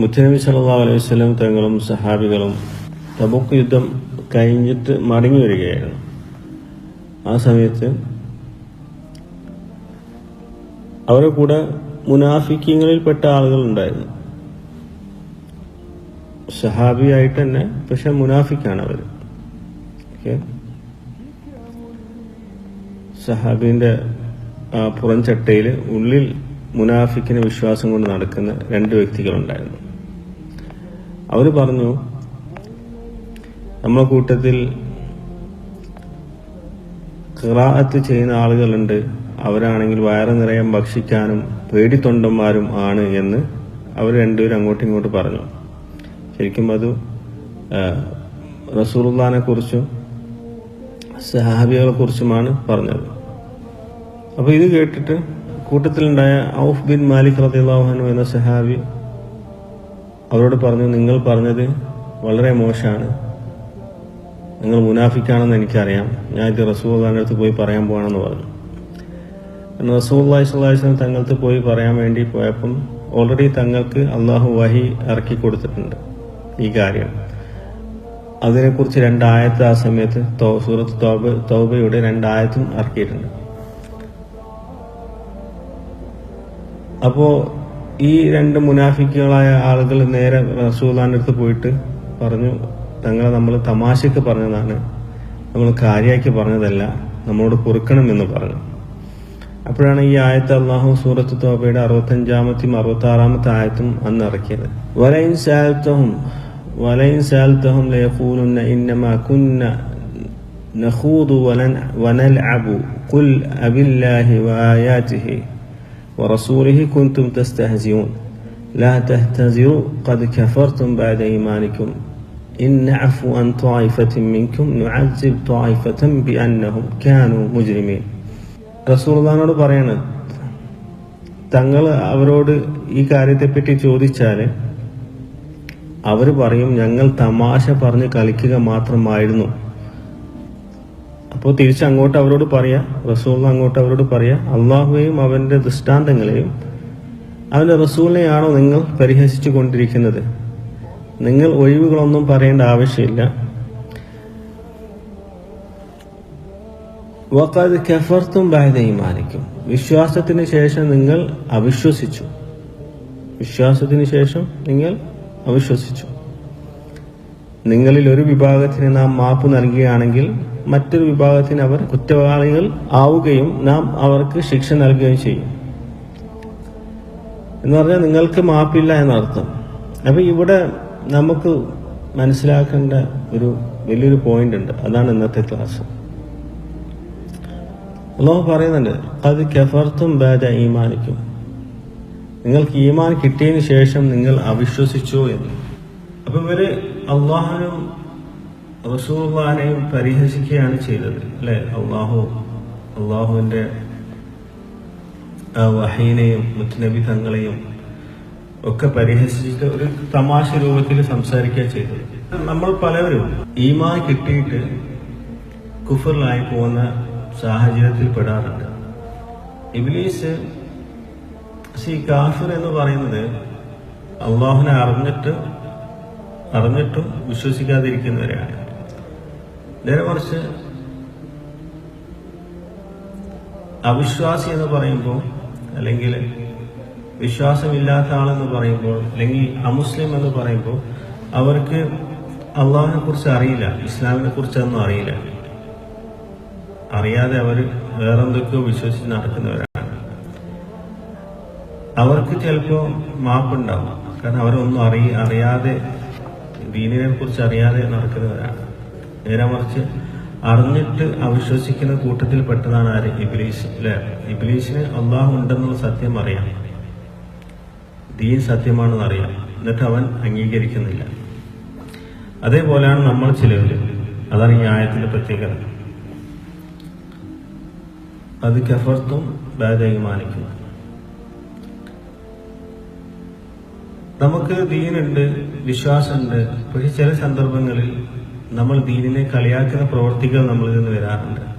മുത്തനബി സല്ലാ അലൈഹി സ്വലം തങ്ങളും സഹാബികളും തബുക്ക് യുദ്ധം കഴിഞ്ഞിട്ട് മടങ്ങി വരികയായിരുന്നു. ആ സമയത്ത് അവരുടെ കൂടെ മുനാഫിക്കങ്ങളിൽപ്പെട്ട ആളുകൾ ഉണ്ടായിരുന്നു. സഹാബിയായിട്ട് തന്നെ പക്ഷെ മുനാഫിക്കാണ് ഓക്കെ. സഹാബിന്റെ പുറംചട്ടയിൽ ഉള്ളിൽ മുനാഫിക്കിന് വിശ്വാസം കൊണ്ട് നടക്കുന്ന രണ്ട് വ്യക്തികളുണ്ടായിരുന്നു. അവർ പറഞ്ഞു നമ്മുടെ കൂട്ടത്തിൽ ഖിറാഅത്ത് ചെയ്യുന്ന ആളുകളുണ്ട്. അവരാണെങ്കിൽ വയറ് നിറയം ഭക്ഷിക്കാനും പേടിത്തൊണ്ടന്മാരും ആണ് എന്ന് അവർ രണ്ടുപേരും അങ്ങോട്ടും ഇങ്ങോട്ട് പറഞ്ഞു. ശരിക്കും അത് റസൂറുല്ലാനെ കുറിച്ചും സഹാബികളെ കുറിച്ചുമാണ് പറഞ്ഞത്. അപ്പൊ ഇത് കേട്ടിട്ട് കൂട്ടത്തിലുണ്ടായ ഔഫ് ബിൻ മാലിക് റദിള്ളാഹുനു എന്ന സഹാബി അവരോട് പറഞ്ഞു നിങ്ങൾ പറഞ്ഞത് വളരെ മോശമാണ്. നിങ്ങൾ മുനാഫിക്കാണെന്ന് എനിക്കറിയാം. ഞാൻ ഇത് റസൂള്ളാന്റെ അടുത്ത് പോയി പറയാൻ പോകണമെന്ന് പറഞ്ഞു. സ്വലാസ്ലം തങ്ങൾക്ക് പോയി പറയാൻ വേണ്ടി പോയപ്പം ഓൾറെഡി തങ്ങൾക്ക് അള്ളാഹു വഹി ഇറക്കി കൊടുത്തിട്ടുണ്ട് ഈ കാര്യം. അതിനെക്കുറിച്ച് രണ്ടായത്ത് ആ സമയത്ത് സൂറത്ത് തോബ തോബയുടെ രണ്ടായത്തും ഇറക്കിയിട്ടുണ്ട്. അപ്പോൾ ഈ രണ്ട് മുനാഫിക്കുകളായ ആളുകൾ നേരെ റസൂലാന്റെ അടുത്ത് പോയിട്ട് പറഞ്ഞു തങ്ങളെ നമ്മൾ തമാശക്ക് പറഞ്ഞതാണ്. നമ്മൾ കാര്യമാക്കി പറഞ്ഞതല്ല. നമ്മളോട് കുറുക്കണം എന്ന് പറഞ്ഞു. അപ്പോഴാണ് ഈ ആയത്ത് അള്ളാഹു സൂറത്ത് തോബയുടെ അറുപത്തഞ്ചാമത്തെയും അറുപത്തി ആറാമത്തെ ആയത്തും അന്ന് ഇറക്കിയത്. വലൈൻ സാൽത്തഹും വലൈൻ സാൽത്തഹും ലയഖൂലുന്ന ഇന്നമ കുന്ന നഖൂദു വലൻ വനൽ അബു കുൽ അബില്ലാഹി വആയാതിഹി ورسوله كنتم تستهزئون لا تهتزروا قد كفرتم بعد إيمانكم إن نعفو عن طائفة منكم نعذب طائفة بأنهم كانوا مجرمين റസൂർദാനോട് പറയാണ് തങ്ങൾ അവരോട് ഈ കാര്യത്തെപ്പറ്റി ചോദിച്ചാൽ അവർ പറയും ഞങ്ങൾ തമാശ പറഞ്ഞ് കളിക്കുക മാത്രമായിരുന്നു അപ്പോൾ തിരിച്ച് അങ്ങോട്ട് അവരോട് പറയാ റസൂൽ അങ്ങോട്ട് അവരോട് പറയാ അള്ളാഹുവെയും അവന്റെ ദൃഷ്ടാന്തങ്ങളെയും അവന്റെ റസൂലിനെയാണോ നിങ്ങൾ പരിഹസിച്ചു കൊണ്ടിരിക്കുന്നത് നിങ്ങൾ ഒഴിവുകളൊന്നും പറയേണ്ട ആവശ്യമില്ല. വഖദ് കഫർത്തും ബാധ ഈമാനിക്കും. വിശ്വാസത്തിന് ശേഷം നിങ്ങൾ അവിശ്വസിച്ചു. വിശ്വാസത്തിന് ശേഷം നിങ്ങൾ അവിശ്വസിച്ചു. നിങ്ങളിൽ ഒരു വിഭാഗത്തിന് നാം മാപ്പ് നൽകുകയാണെങ്കിൽ മറ്റൊരു വിഭാഗത്തിന് അവർ കുറ്റവാളികൾ ആവുകയും നാം അവർക്ക് ശിക്ഷ നൽകുകയും ചെയ്യും. എന്ന് പറഞ്ഞാൽ നിങ്ങൾക്ക് മാപ്പില്ല എന്നർത്ഥം. അപ്പൊ ഇവിടെ നമുക്ക് മനസ്സിലാക്കേണ്ട ഒരു വലിയൊരു പോയിന്റ് ഉണ്ട്. അതാണ് ഇന്നത്തെ ക്ലാസ് അള്ളാഹു പറയുന്നുണ്ട് അത് കെഫർത്തും ബാജ ഈമാനിക്കും. നിങ്ങൾക്ക് ഈമാൻ കിട്ടിയതിന് ശേഷം നിങ്ങൾ അവിശ്വസിച്ചു എന്ന്. അപ്പൊ ഇവർ അള്ളാഹുനും റസൂള്ളാനെയും പരിഹസിക്കുകയാണ് ചെയ്തത് അല്ലെ? അള്ളാഹു അള്ളാഹുവിന്റെ വഹീനെയും മുത്തുനബി തങ്ങളെയും ഒക്കെ പരിഹസിച്ചിട്ട് ഒരു തമാശ രൂപത്തിൽ സംസാരിക്കുക ചെയ്തത്. നമ്മൾ പലവരും ഈമാൻ കിട്ടിയിട്ട് കുഫറിലായി പോകുന്ന സാഹചര്യത്തിൽ പെടാറുണ്ട്. ഇബ്ലീസ് സി കാഫിർ എന്ന് പറയുന്നത് അള്ളാഹുനെ അറിഞ്ഞിട്ട് അറിഞ്ഞിട്ടും വിശ്വസിക്കാതിരിക്കുന്നവരാണ് നേരെ മറിച്ച് അവിശ്വാസി എന്ന് പറയുമ്പോൾ അല്ലെങ്കിൽ വിശ്വാസമില്ലാത്ത ആളെന്ന് പറയുമ്പോൾ അല്ലെങ്കിൽ അമുസ്ലിം എന്ന് പറയുമ്പോൾ അവർക്ക് അള്ളാഹിനെ കുറിച്ച് അറിയില്ല ഇസ്ലാമിനെ കുറിച്ചൊന്നും അറിയില്ല. അറിയാതെ അവർ വേറെന്തൊക്കെയോ വിശ്വസിച്ച് നടക്കുന്നവരാണ്. അവർക്ക് ചിലപ്പോൾ മാപ്പുണ്ടാവും. കാരണം അവരൊന്നും അറിയ അറിയാതെ ദീനിനെ കുറിച്ച് അറിയാതെ നടക്കുന്നവരാണ് നേരെ മറിച്ച് അറിഞ്ഞിട്ട് അവിശ്വസിക്കുന്ന കൂട്ടത്തിൽ പെട്ടതാണ് ആര്? ഇബിലീസ് അല്ലെ ഇബിലീസിന് അള്ളാഹു ഉണ്ടെന്നുള്ള സത്യം അറിയാം. ദീൻ സത്യമാണെന്ന് അറിയാം. എന്നിട്ട് അവൻ അംഗീകരിക്കുന്നില്ല. അതേപോലെയാണ് നമ്മൾ ചിലവര് അതാണ് ഈ ആയത്തിന്റെ പ്രത്യേകത. അത് കഫർത്തും ബാധകമാനിക്കും നമുക്ക് ദീനുണ്ട് വിശ്വാസമുണ്ട്. പക്ഷെ ചില സന്ദർഭങ്ങളിൽ നമ്മൾ ദീനിനെ കളിയാക്കുന്ന പ്രവർത്തികൾ നമ്മളിൽ നിന്ന് വരാറുണ്ട്.